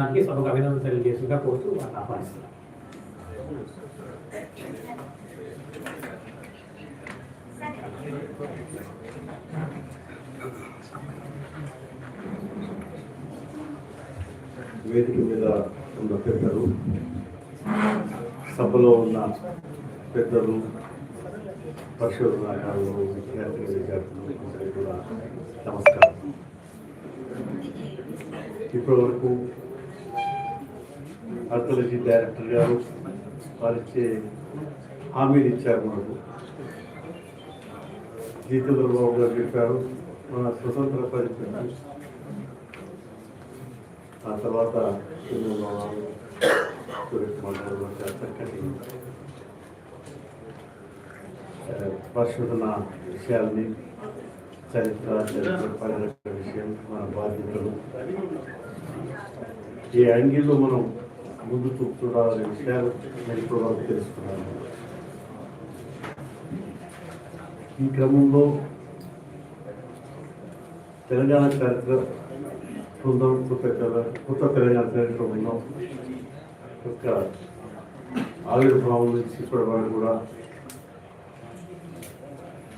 దానికి సభకు అభినందన తెలియజేసుగా కోరుతూ వారిని ఆహ్వానిస్తున్నాను వేదిక మీద ఉన్న పెద్దలు సభలో ఉన్న పెద్దలు పరిశోధనాకారులు విద్యార్థి విద్యార్థులు అందరికీ కూడా నమస్కారం. ఇప్పటి వరకు ఆర్కాలజీ డైరెక్టర్ గారు వారిచ్చే హామీలు ఇచ్చారు మనకు జీతుల బాబు గారు చెప్పారు మన స్వతంత్ర పరిస్థితి. ఆ తర్వాత చక్కటి పరిశోధన విషయాల్ని చరిత్ర చరిత్ర పరిరక్షణ విషయం మన బాధ్యతలు. ఈ యాంగిల్లో మనం ముందు చూపు చూడాలనే విషయాలు నేను ఇప్పుడు వరకు తెలుసుకున్నాను. ఈ క్రమంలో తెలంగాణ చరిత్ర బృందం కొత్త కొత్త తెలంగాణ చరిత్ర బృందం యొక్క ఆవిర్భావం నుంచి ఇప్పటి వరకు కూడా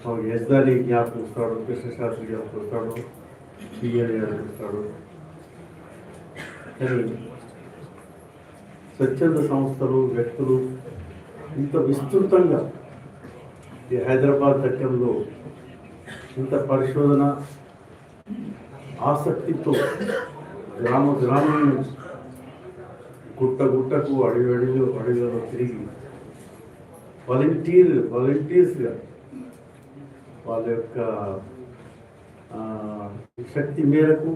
మాకు యజ్దాని జ్ఞాపకం వస్తాడు కృష్ణశాస్త్రి జ్ఞాపకం వస్తాడు పిఎల్ జ్ఞాపకం వస్తాడు కానీ స్వచ్ఛంద సంస్థలు వ్యక్తులు ఇంత విస్తృతంగా ఈ హైదరాబాద్ చట్టంలో ఇంత పరిశోధన ఆసక్తితో గ్రామ గ్రామం గుట్ట గుట్టకు అడవి అడుగు అడవిలో తిరిగి వాలంటీర్ వాలంటీర్స్గా వాళ్ళ యొక్క శక్తి మేరకు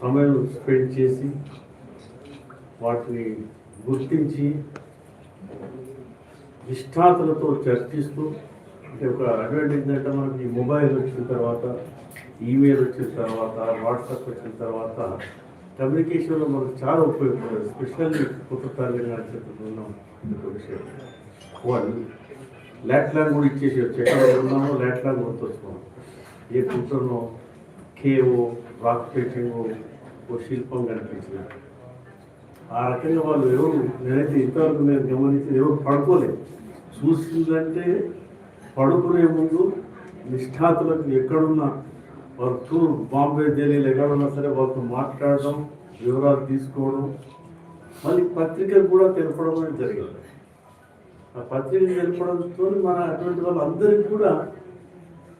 సమయం స్పెండ్ చేసి వాటిని గుర్తించి నిష్ఠాతులతో చర్చిస్తూ అంటే ఒక అడ్వాంటేజ్ అంటే మనకి ఈ మొబైల్ వచ్చిన తర్వాత ఈమెయిల్ వచ్చిన తర్వాత వాట్సాప్ వచ్చిన తర్వాత కమ్యూనికేషన్లో మనకు చాలా ఉపయోగపడదు స్పెషల్లీ కొత్త తెలంగాణ చెప్తున్నాం ఇంకొక విషయం. వన్ లాట్ కూడా ఇచ్చేసి వచ్చి ఎక్కడ ఉన్నామో లాట్ లాంగ్ గుర్తొస్తున్నాం ఏ కూర్చున్నాం? కేవో రాక్ పెయింటింగ్ ఓ శిల్పం కనిపించింది. ఆ రకంగా వాళ్ళు ఎవరు నేనైతే ఇంతవరకు నేను గమనించిన ఎవరు పడుకోలేదు. చూసిందంటే పడుకునే ముందు నిష్ఠాతులకు ఎక్కడున్నా వారు టూర్ బాంబే ఢిల్లీలు ఎక్కడున్నా సరే వాళ్ళతో మాట్లాడడం వివరాలు తీసుకోవడం మళ్ళీ పత్రికలు కూడా తెలపడం అనేది జరిగింది. ఆ పత్రికలు తెలపడంతో మన అటువంటి వాళ్ళందరికీ కూడా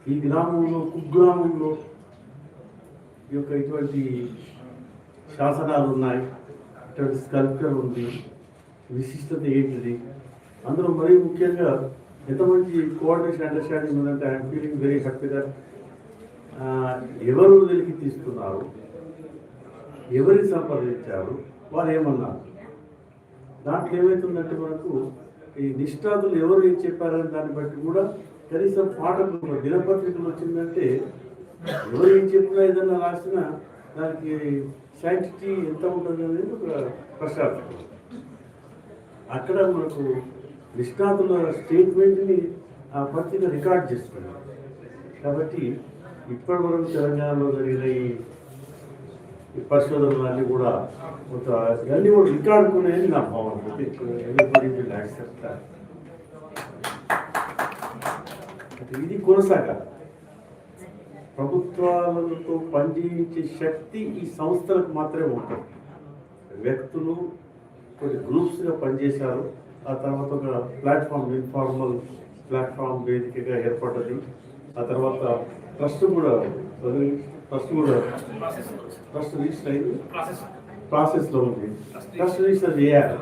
ఈ గ్రామంలో కుగ్రామంలో ఈ యొక్క ఇటువంటి శాసనాలు ఉన్నాయి. ఇటువంటి స్కల్ప్చర్ ఉంది విశిష్టత ఏంటిది? అందులో మరీ ముఖ్యంగా ఎంత మంచి కోఆర్డినేషన్ అండర్స్టాండింగ్ ఉందంటే I'm feeling very happy that ఎవరు వెలికి తీసుకున్నారు ఎవరిని సంపాదించారు వారు ఏమన్నారు? దాంట్లో ఏమవుతుందంటే మనకు ఈ నిష్ఠాతులు ఎవరు ఏం చెప్పారనే దాన్ని బట్టి కూడా కనీసం పాఠకులు దినపత్రికలు వచ్చిందంటే ఎవరు ఏం చెప్పినా ఏదైనా రాసినా దానికి సైంటిటీ ఎంత ఉంటుంది అనేది ఒక ప్రశ్నార్థకం. అక్కడ మనకు నిష్ణాతుల స్టేట్మెంట్ని ఆ పత్రిక రికార్డ్ చేస్తున్నారు. కాబట్టి ఇప్పటి వరకు తెలంగాణలో జరిగిన ఈ ఈ పరిశోధనలన్నీ కూడా కొంత ఇవన్నీ కూడా రికార్డుకునేది నా భావన. ఇది కొనసాగాలి. ప్రభుత్వాలతో పనిచేయించే శక్తి ఈ సంస్థలకు మాత్రమే ఉంటుంది. వ్యక్తులు కొన్ని గ్రూప్స్గా పనిచేశారు. ఆ తర్వాత ఒక ప్లాట్ఫామ్ ఇన్ఫార్మల్ ప్లాట్ఫామ్ వేదికగా ఏర్పడ్డది. ఆ తర్వాత ట్రస్ట్ కూడా ట్రస్ట్ కూడా ట్రస్ట్ రిజిస్టర్ అయింది. ప్రాసెస్లో ఉంది. ట్రస్ట్ రిజిస్టర్ చేయాలి.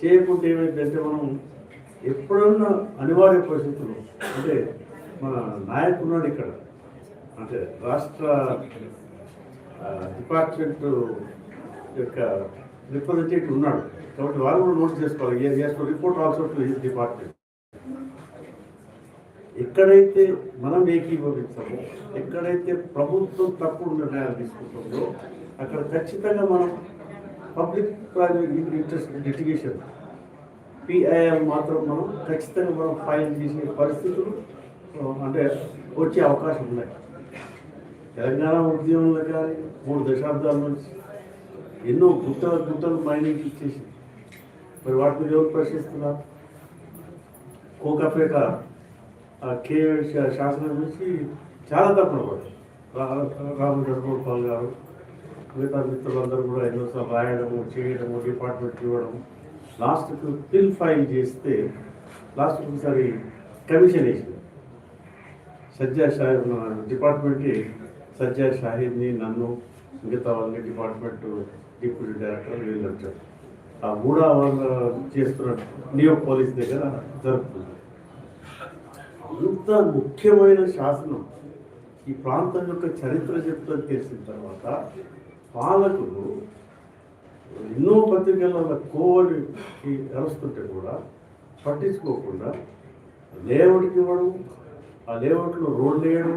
చేయకుంటే ఏమైందంటే మనం ఎప్పుడన్నా అనివార్య పరిస్థితులు అంటే మన నాయకుడు ఉన్నాడు ఇక్కడ. అంటే రాష్ట్ర డిపార్ట్మెంట్ యొక్క రిప్రజెంటేటివ్ ఉన్నాడు. కాబట్టి వాళ్ళు కూడా నోట్ చేసుకోవాలి. Report also to his department ఎక్కడైతే మనం ఏకీభవించామో ఎక్కడైతే ప్రభుత్వం తప్పుడు నిర్ణయాలు తీసుకుంటుందో అక్కడ ఖచ్చితంగా మనం public private interest litigation PIL మాత్రం మనం ఖచ్చితంగా మనం ఫైల్ చేసే పరిస్థితులు అంటే వచ్చే అవకాశం ఉన్నాయి. తెలంగాణ ఉద్యమంలో కానీ మూడు దశాబ్దాల నుంచి ఎన్నో గుట్టల గుట్టలు మైనింగ్ ఇచ్చేసి మరి వాటిని ఎవరు ప్రశ్నిస్తున్నారు? కోకాపేట ఆ కే శాసనం నుంచి చాలా తప్పున పడ్డారు రాము గోపాల్ గారు మిగతా మిత్రులందరూ కూడా ఎన్నోసార్లు రాయడము చేయడము డిపార్ట్మెంట్ ఇవ్వడం లాస్ట్కు బిల్ ఫైల్ చేస్తే లాస్ట్ ఒకసారి కమిషన్ వేసింది. సజ్జా షాహిద్ డిపార్ట్మెంట్కి సజ్జా షాహిద్ని నన్ను మిగతా వాళ్ళని డిపార్ట్మెంట్ డిప్యూటీ డైరెక్టర్ వీళ్ళు వచ్చారు ఆ మూడో వాళ్ళు చేస్తున్న నియో పోలీస్ దగ్గర జరుపుతుంది అంత ముఖ్యమైన శాసనం. ఈ ప్రాంతం యొక్క చరిత్ర చెప్తా తెలిసిన తర్వాత పాలకులు ఎన్నో పత్రికల కోవడి అరుస్తుంటే కూడా పట్టించుకోకుండా లేఅవుట్కి ఇవ్వడం ఆ లేఅవుట్లో రోడ్లు వేయడం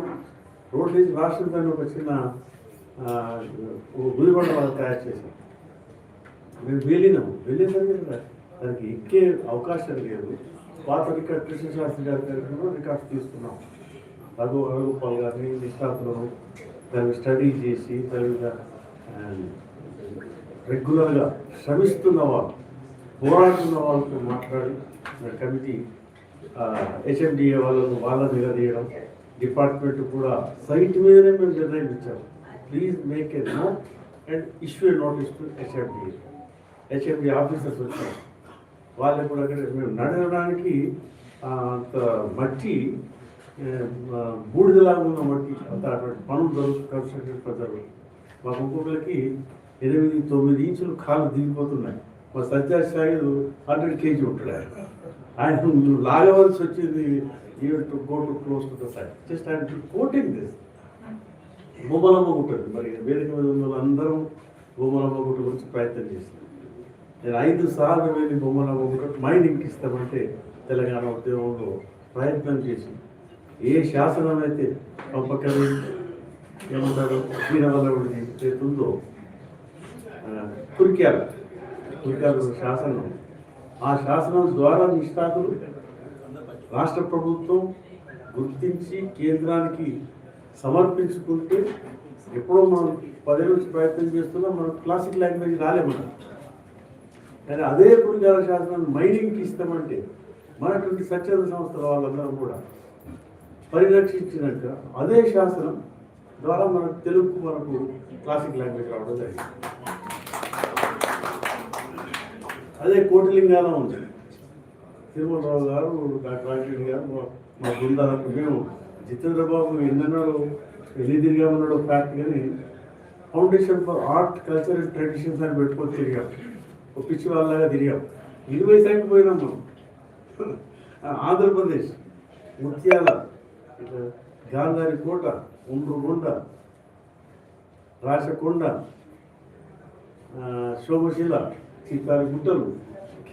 రోడ్ వేసి రాష్ట్రం దాన్ని ఒక చిన్న గురిబండ వాళ్ళు తయారు చేశాం. మేము వెళ్ళినాము. వెళ్ళేసరికి దానికి ఎక్కే అవకాశం లేదు. పాత రికార్డ్ కృష్ణ శాస్త్రి గారి దగ్గర రికార్డ్స్ తీసుకున్నాం. రఘు రఘుపాల్ గారిని నిష్ణాతులను దాన్ని స్టడీ చేసి దాని రెగ్యులర్గా శ్రమిస్తున్న వాళ్ళు పోరాడుతున్న వాళ్ళతో మాట్లాడి కమిటీ హెచ్ఎండిఏ వాళ్ళను వాళ్ళ నిలదీయడం డిపార్ట్మెంట్ కూడా సైట్ మీదనే మేము నిర్ణయం ఇచ్చాము. Please make a note and issue notice to HMD HMD officers వచ్చారు. వాళ్ళు కూడా అక్కడ మేము నడవడానికి అంత మట్టి బూడిదలాగా ఉన్న మట్టి అంత అటువంటి పనులు జరుగుతుంది కన్స్ట్రక్షన్ ప్రజలు మా ఒక్కొక్కరికి ఎనిమిది తొమ్మిది ఇంచులు కాళ్ళు దిగిపోతున్నాయి. మా సజ్జా సాయిదు హండ్రెడ్ కేజీ ఉంటాడు ఆయన ఆయన లాగవలసి వచ్చింది. Even to go to close to the side just ఆయన కోటింగ్ దిస్ భూమలమ్మ గుట్టండి మరి వేదిక మీద ఉన్న వాళ్ళందరం భూమలమ్మ గుట్ట గురించి ప్రయత్నం చేస్తున్నాం నేను ఐదు సార్లు వెళ్ళి బొమ్మలమ్మ గుట్ట మైండింగ్కి ఇస్తామంటే తెలంగాణ ఉద్యమంలో ప్రయత్నం చేసి ఏ శాసనం అయితే పంపకరి ఏమంటారు వీరవల్ల చేతుందో కురికారు కురికారు శాసనం. ఆ శాసనం ద్వారా నిష్ఠాతులు రాష్ట్ర ప్రభుత్వం గుర్తించి కేంద్రానికి సమర్పించుకుంటే ఎప్పుడో మనం పదే నుంచి ప్రయత్నం చేస్తున్నా మనం క్లాసిక్ లాంగ్వేజ్ రాలేమన్నా కానీ అదే పురుగాల శాసనాన్ని మైనింగ్కి ఇస్తామంటే మనటువంటి స్వచ్ఛంద సంస్థల వాళ్ళందరం కూడా పరిరక్షించినాక అదే శాసనం ద్వారా మన తెలుగు మనకు క్లాసిక్ లాంగ్వేజ్ రావడం జరిగింది. అదే కోటిలింగాలో ఉంది. తిరుమలరావు గారు డాక్టర్ రాజరెడ్డి గారు మా- బృందాలకు మేము జితేంద్ర బాబు ఎన్నెన్నో ఎన్ని తిరిగా ఫ్యాక్ట్ కానీ foundation for art culture and traditions అని పెట్టుకొని తిరిగాం. ఒక పిచ్చి వాళ్ళలాగా తిరిగాం. ఇరవై సైడ్ పోయినాం మనం. ఆంధ్రప్రదేశ్ ముత్యాల గాంధారి కోట ఉండ్రుగొండ రాచకొండ సోమశిల సీతారి గుట్టలు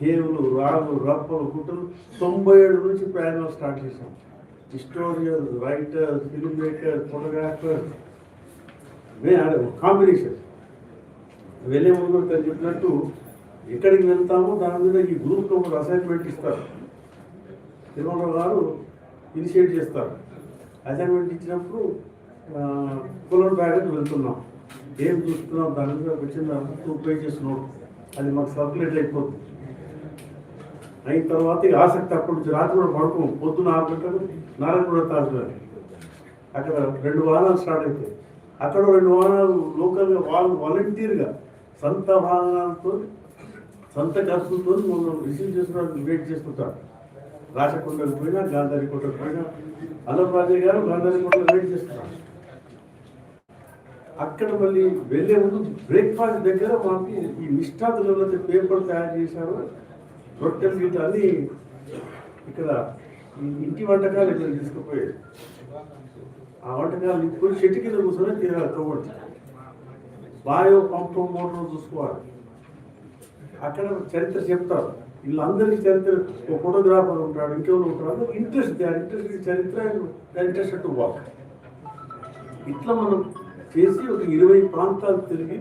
కేవులు రాళ్ళు రప్పలు గుట్టలు తొంభై ఏడు నుంచి ప్రయాణం స్టార్ట్ చేసాం historical writer filmmaker photographer combination వెళ్ళే ముందు తను చెప్పినట్టు ఎక్కడికి వెళ్తామో దాని మీద ఈ గ్రూప్ ఒక అసైన్మెంట్ ఇస్తారు. తిరుమల గారు ఇనిషియేట్ చేస్తారు. అసైన్మెంట్ ఇచ్చినప్పుడు ఆ, పొలం బ్యాగ్ వెళ్తున్నాం. ఏం చూస్తున్నాం? దాని మీద ఒక చిన్న టూ పేజెస్ నోట్ అది మాకు సర్క్యులేట్ అయిపోతుంది. అయిన తర్వాత ఇక ఆసక్తి అప్పటి నుంచి రాత్రి కూడా పడుకోం పొద్దున ఆరు గంటలకు నారాయణగూడ తాజుగారు అక్కడ రెండు వాహనాలు స్టార్ట్ అవుతాయి అక్కడ రెండు వాహనాలు లోకల్గా వాళ్ళు వాలంటీర్గా సొంత వాహనాలతో సొంత ఖర్చులతో మనం రిసీవ్ చేసుకోవడానికి వెయిట్ చేస్తుంటారు. రాచకొండకు పోయినా గాంధారి కోటకు పోయినా అల్లరాజయ్య గారు గాంధారి కోటలో వెయిట్ చేస్తున్నారు. అక్కడ మళ్ళీ వెళ్ళే ముందు బ్రేక్ఫాస్ట్ దగ్గర మనకి ఈ నిష్ఠాతులు పేపర్ తయారు చేశారు. రొట్టెలు గిట్ట అన్ని ఇక్కడ ఇంటి వంటకాలు ఇక్కడ తీసుకుపోయాడు. ఆ వంటకాలు ఇప్పుడు చెట్టు కింద కూర్చొని తిరగాలి తోటి బాయో పంపు మోటార్ చూసుకోవాలి. అక్కడ చరిత్ర చెప్తారు. వీళ్ళందరికీ చరిత్ర ఒక ఫోటోగ్రాఫర్ ఉంటాడు ఇంకెవరు ఉంటాడు ఇంట్రెస్ట్ దాని ఇంట్రెస్ట్ చరిత్ర ఇంట్రెస్ట్ టు వాక్. ఇట్లా మనం చేసి ఒక ఇరవై ప్రాంతాలు తిరిగి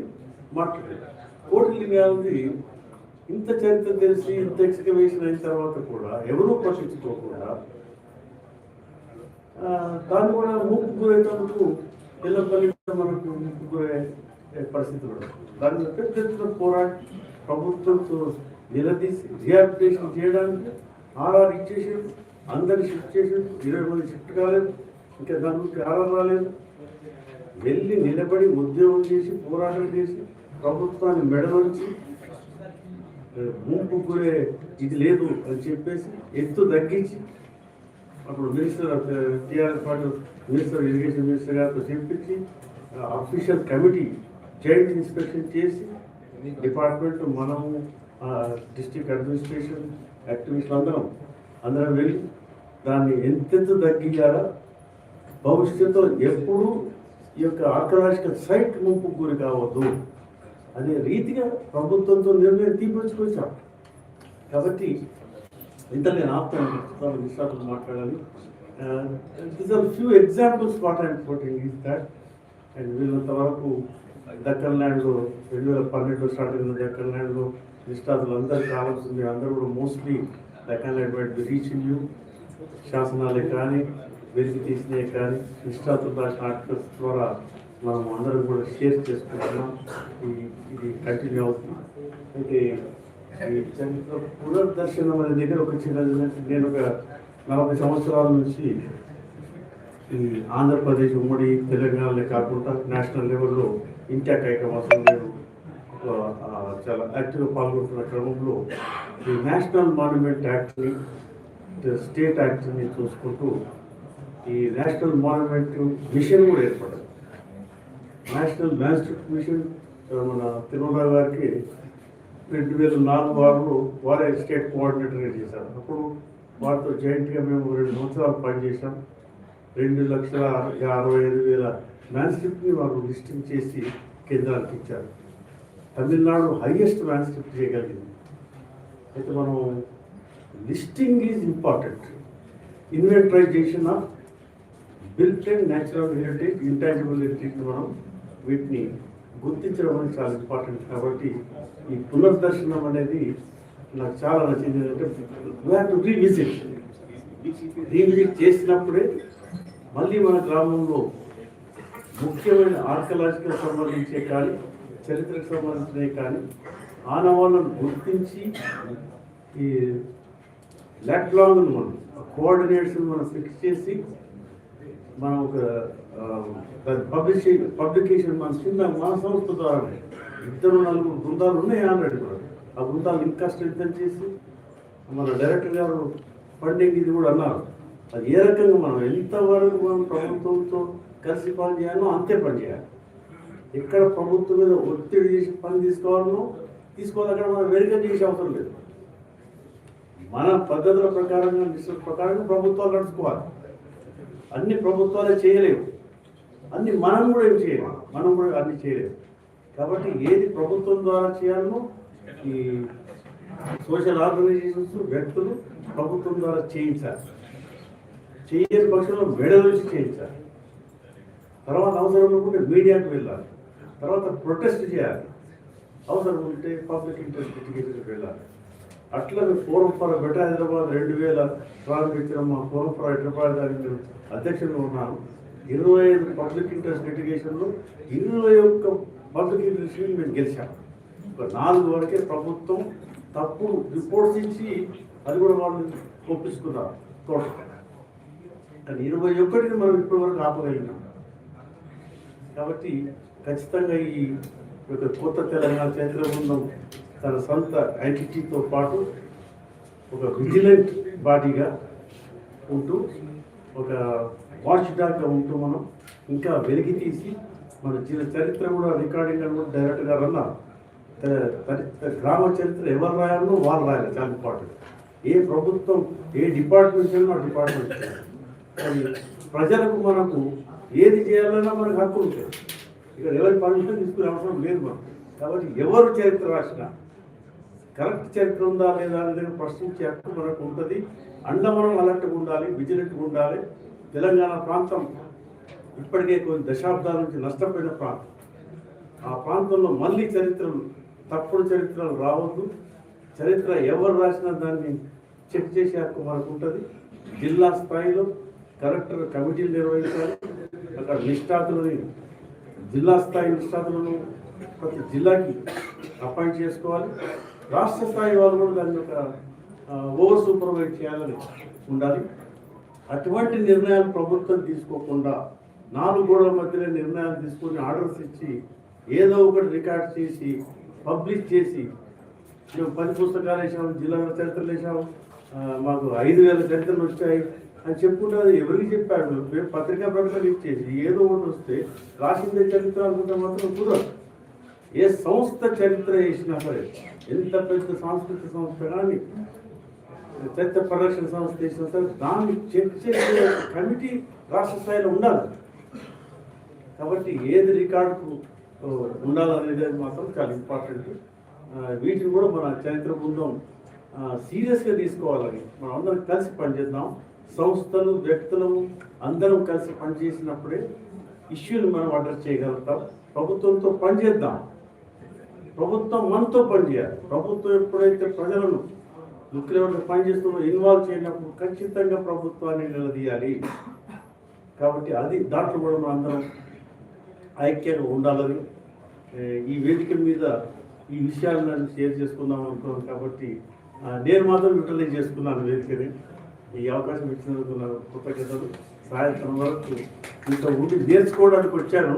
మాట్లాడాలి కోటి లింగాలది ఇంత చరిత్ర తెలిసి ఇంత ఎక్స్కవేషన్ అయిన తర్వాత కూడా ఎవరూ పట్టించుకోకుండా దాన్ని కూడా ముప్పు గురైనప్పుడు ఎల్లపల్లి కూడా మనకు ముప్పు గురే పరిస్థితి కూడా దాన్ని పెద్ద ఎత్తున పోరాట ప్రభుత్వంతో నిలదీసి రిహాబిలిటేషన్ చేయడానికి ఆర్ఆర్ ఇచ్చేసి అందరి షిఫ్ట్ చేసి ఇరవై మంది షిఫ్ట్ కాలేదు ఇంకా దాని గురించి ఆర్ఆర్ రాలేదు. వెళ్ళి నిలబడి ఉద్యోగం చేసి పోరాటం చేసి ప్రభుత్వాన్ని మెడలోంచి ముంపు గురే ఇది లేదు అని చెప్పేసి ఎత్తు తగ్గించి అప్పుడు minister TRS party minister irrigation minister గారితో చెప్పించి అఫీషియల్ కమిటీ జాయింట్ ఇన్స్పెక్షన్ చేసి డిపార్ట్మెంట్ మనము డిస్ట్రిక్ట్ అడ్మినిస్ట్రేషన్ యాక్టివిస్టులు అందరం అందరం వెళ్ళి దాన్ని ఎంతెంత తగ్గించాలా? భవిష్యత్తులో ఎప్పుడు ఈ యొక్క ఆర్కలాజికల్ సైట్ ముంపు గురి కావద్దు. అనే రీతిగా ప్రభుత్వంతో నిర్ణయం తీసుకొచ్చాం కాబట్టి ఇంత నేను ఆపుతాను విశ్వాసం మాట్లాడాలి. This are few examples what I'm quoting is that and వీళ్ళంత వరకు దక్కన్ ల్యాండ్లో రెండు వేల పన్నెండులో స్టార్ట్ అయిన దక్కన్ ల్యాండ్లో నిష్ఠాతులు అందరూ కావాల్సింది అందరూ కూడా మోస్ట్లీ దక్కన్ ల్యాండ్ బయట రీచింగ్ యూ శాసనాలే కానీ వెలికి తీసినవి కానీ నిష్ఠాతులు రాసిన ఆర్టికల్స్ ద్వారా మనం అందరం కూడా షేర్ చేసుకుంటున్నాం. ఈ- ఇది కంటిన్యూ అవుతున్నాం అయితే పునర్దర్శనం అనే దగ్గర ఒక చిన్న నేను ఒక నలభై సంవత్సరాల నుంచి ఈ ఆంధ్రప్రదేశ్ ఉమ్మడి తెలంగాణలో కాకుండా నేషనల్ లెవెల్లో ఇంటాక్ ఐకమాసం నేను చాలా యాక్టివ్గా పాల్గొంటున్న క్రమంలో ఈ నేషనల్ మాన్యుమెంట్ యాక్ట్ని స్టేట్ యాక్ట్ని చూసుకుంటూ ఈ నేషనల్ మాన్యుమెంట్ మిషన్ కూడా ఏర్పడింది. నేషనల్ మ్యాజిస్ట్రేట్ మిషన్ మన తిరుమల గారికి రెండు వేల నాలుగు వారిలో వారే స్టేట్ కోఆర్డినేటర్గా చేశారు. అప్పుడు వారితో జాయింట్గా మేము రెండు సంవత్సరాలు పనిచేసాం రెండు లక్షల అరవై ఐదు వేల మ్యాన్స్క్రిప్ట్ని వారు లిస్టింగ్ చేసి కేంద్రానికి ఇచ్చారు. తమిళనాడు హైయెస్ట్ మ్యాన్స్క్రిప్ట్ చేయగలిగింది. అయితే మనం listing is important inventorization of built and natural heritage intangible heritage మనం వీటిని గుర్తించడం అనేది చాలా ఇంపార్టెంట్. కాబట్టి ఈ పునర్దర్శనం అనేది నాకు చాలా నచ్చింది. ఏంటంటే టు రీవిజిట్ రీవిజిట్ చేసినప్పుడే మళ్ళీ మన గ్రామంలో ముఖ్యమైన ఆర్కలాజికల్ సంబంధించే కానీ చరిత్రకు సంబంధించినవి కానీ ఆనవాళ్ళను గుర్తించి ఈ లెట్ లాంగ్ మనం కోఆర్డినేట్స్ మనం ఫిక్స్ చేసి మనం ఒక పబ్లిష్ పబ్లికేషన్ మన చిన్న మన సంస్థ ద్వారా ఇద్దరు నలుగురు బృందాలు ఉన్నాయి ఆల్రెడీ కూడా ఆ బృందాలు ఇంకా స్ట్రెంథన్ చేసి మన డైరెక్టర్ గారు ఫండింగ్ ఇది కూడా అన్నారు. అది ఏ రకంగా మనం ఎంతవరకు మనం ప్రభుత్వంతో కలిసి పని చేయాలో అంతే పని చేయాలి ఎక్కడ ప్రభుత్వం మీద ఒత్తిడి చేసి పని తీసుకోవాలనో తీసుకోవాలి అక్కడ మనం వెరిక చేసే అవసరం లేదు. మన పద్ధతుల ప్రకారంగా నిశ్చిత ప్రకారంగా ప్రభుత్వాలు నడుచుకోవాలి. అన్ని ప్రభుత్వాలే చేయలేవు. అన్ని మనం కూడా ఏం చేయలేము మనం కూడా అన్ని చేయలేము కాబట్టి ఏది ప్రభుత్వం ద్వారా చేయాలనో ఈ సోషల్ ఆర్గనైజేషన్స్ వ్యక్తులు ప్రభుత్వం ద్వారా చేయించాలి. చేయని పక్షంలో మెడల చేయించాలి. తర్వాత అవసరం ఉంటే మీడియాకి వెళ్ళాలి. తర్వాత ప్రొటెస్ట్ చేయాలి. అవసరం ఉంటే పబ్లిక్ ఇంట్రెస్ట్ లిటిగేషన్కి వెళ్ళాలి. అట్లనే ఫోరం ఫర్ బెటర్ హైదరాబాద్ రెండు వేల ప్రారంభించిన మా ఫోరం ఫర్ హైదరాబాద్ దానికి అధ్యక్షుడు ఉన్నాను ఇరవై ఐదు పబ్లిక్ ఇంట్రెస్ట్ లిటిగేషన్లో ఇరవై ఒక్క పబ్లిక్ ఇంట్రెస్ట్ మేము గెలిచాము ఒక నాలుగు వరకే ప్రభుత్వం తప్పుడు రిపోర్ట్స్ ఇచ్చి అది కూడా వాళ్ళు ఒప్పించుకున్నారు తోట కానీ ఇరవై ఒక్కటిని మనం ఇప్పటివరకు ఆపగలిగినాం. కాబట్టి ఖచ్చితంగా ఈ యొక్క కొత్త తెలంగాణ చరిత్ర బృందం తన సొంత ఐడెంటిటీతో పాటు ఒక విజిలెంట్ బాడీగా ఉంటూ ఒక వాచ్ డాగ్గా ఉంటూ మనం ఇంకా వెలికి తీసి మన చిన్న చరిత్ర కూడా రికార్డింగ్ అని కూడా డైరెక్ట్ గారు అన్నారు గ్రామ చరిత్ర ఎవరు రాయాలో వాళ్ళు రాయాలి. చాలా ఇంపార్టెంట్ ఏ ప్రభుత్వం ఏ డిపార్ట్మెంట్ చేయాలో ఆ డిపార్ట్మెంట్ చేయాలి ప్రజలకు మనకు ఏది చేయాలన్నా మనకు హక్కు ఉంటుంది. ఇక్కడ ఎవరి పర్మిషన్ తీసుకునే అవసరం లేదు మనం కాబట్టి ఎవరు చరిత్ర రాసినా కరెక్ట్ చరిత్ర ఉందా లేదా అనేది ప్రశ్నించే హక్కు మనకు ఉంటుంది. అండ మనం అలర్ట్గా ఉండాలి విజిలెంట్గా ఉండాలి. తెలంగాణ ప్రాంతం ఇప్పటికే కొన్ని దశాబ్దాల నుంచి నష్టపోయిన ప్రాంతం. ఆ ప్రాంతంలో మళ్ళీ చరిత్రలు తప్పుడు చరిత్రలు రావద్దు. చరిత్ర ఎవరు రాసినా దాన్ని చెక్ చేసే హక్కు మనకు ఉంటుంది. జిల్లా స్థాయిలో కలెక్టర్ కమిటీలు నిర్వహించాలి. అక్కడ నిష్ఠాతులని జిల్లా స్థాయి నిష్ఠాతులను ప్రతి జిల్లాకి అపాయింట్ చేసుకోవాలి. రాష్ట్ర స్థాయి వాళ్ళు కూడా దాన్ని ఒక ఓవర్ సూపర్వైజ్ చేయాలని ఉండాలి. అటువంటి నిర్ణయాలు ప్రభుత్వం తీసుకోకుండా నాలుగు గోడల మధ్యలో నిర్ణయాలు తీసుకొని ఆర్డర్స్ ఇచ్చి ఏదో ఒకటి రికార్డ్ చేసి పబ్లిష్ చేసి మేము పది పుస్తకాలు వేసాం జిల్లాల చరిత్రలు వేసాం మాకు ఐదు వేల చరిత్రలు వచ్చాయి అని చెప్పుకుంటే అది ఎవరికి చెప్పాడు? మేము పత్రికా ప్రకటన ఇచ్చేసి ఏదో ఒకటి వస్తే రాసిందే చరిత్ర అనుకుంటే మాత్రం కుదరదు. ఏ సంస్థ చరిత్ర వేసినా సరే ఎంత పెద్ద సాంస్కృతిక సంస్థ కానీ చరిత్ర పరిరక్షణ సంస్థ చేసిన సరే దాన్ని చెక్ చేసే కమిటీ రాష్ట్ర స్థాయిలో ఉండాలి. కాబట్టి ఏది రికార్డుకు ఉండాలనేది మాత్రం చాలా ఇంపార్టెంట్. వీటిని కూడా మన చరిత్ర బృందం సీరియస్గా తీసుకోవాలని మనం అందరం కలిసి పనిచేద్దాం. సంస్థలు వ్యక్తులు అందరం కలిసి పనిచేసినప్పుడే ఇష్యూని మనం అడ్రస్ చేయగలుగుతాం. ప్రభుత్వంతో పనిచేద్దాం. ప్రభుత్వం మనతో పనిచేయాలి. ప్రభుత్వం ఎప్పుడైతే ప్రజలను దుఃఖలేవరికి పనిచేస్తూ ఇన్వాల్వ్ చేయనప్పుడు ఖచ్చితంగా ప్రభుత్వాన్ని నిలదీయాలి. కాబట్టి అది దాంట్లో కూడా మనందరం ఐక్యంగా ఉండాలని ఈ వేదిక మీద ఈ విషయాలను షేర్ చేసుకుందాం అనుకున్నాను కాబట్టి నేను మాత్రం యూటిలైజ్ చేసుకున్నాను వేదికని. ఈ అవకాశం ఇచ్చినందుకు నాకు కృతజ్ఞతలు. సాయంత్రం వరకు మీతో ఉండి నేర్చుకోవడానికి వచ్చాను.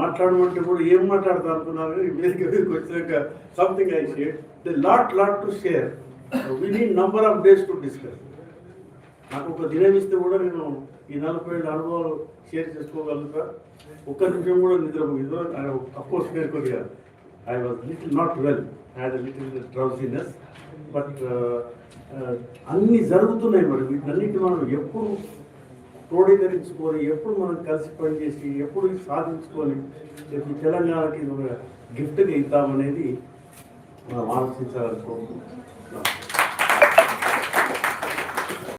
మాట్లాడమంటే కూడా ఏం మాట్లాడతా అనుకున్నారు వేదిక మీదకి వచ్చినాక something I share the lot lot to share we need number of days to discuss నాకు ఒక దినం ఇస్తే కూడా నేను ఈ నలభై ఏళ్ళ అనుభవాలు షేర్ చేసుకోగలుగుతా. ఒక్క నిమిషం కూడా నిద్ర నిద్ర అఫ్కోర్స్ నేను I was little not well had little drowsiness but అన్నీ జరుగుతున్నాయి మరి. వీటన్నిటి మనం ఎప్పుడు క్రోడీకరించుకొని ఎప్పుడు మనం కలిసి పనిచేసి ఎప్పుడు సాధించుకొని రేపు తెలంగాణకి ఒక గిఫ్ట్గా ఇద్దామనేది మనం ఆలోచించాలనుకుంటున్నాం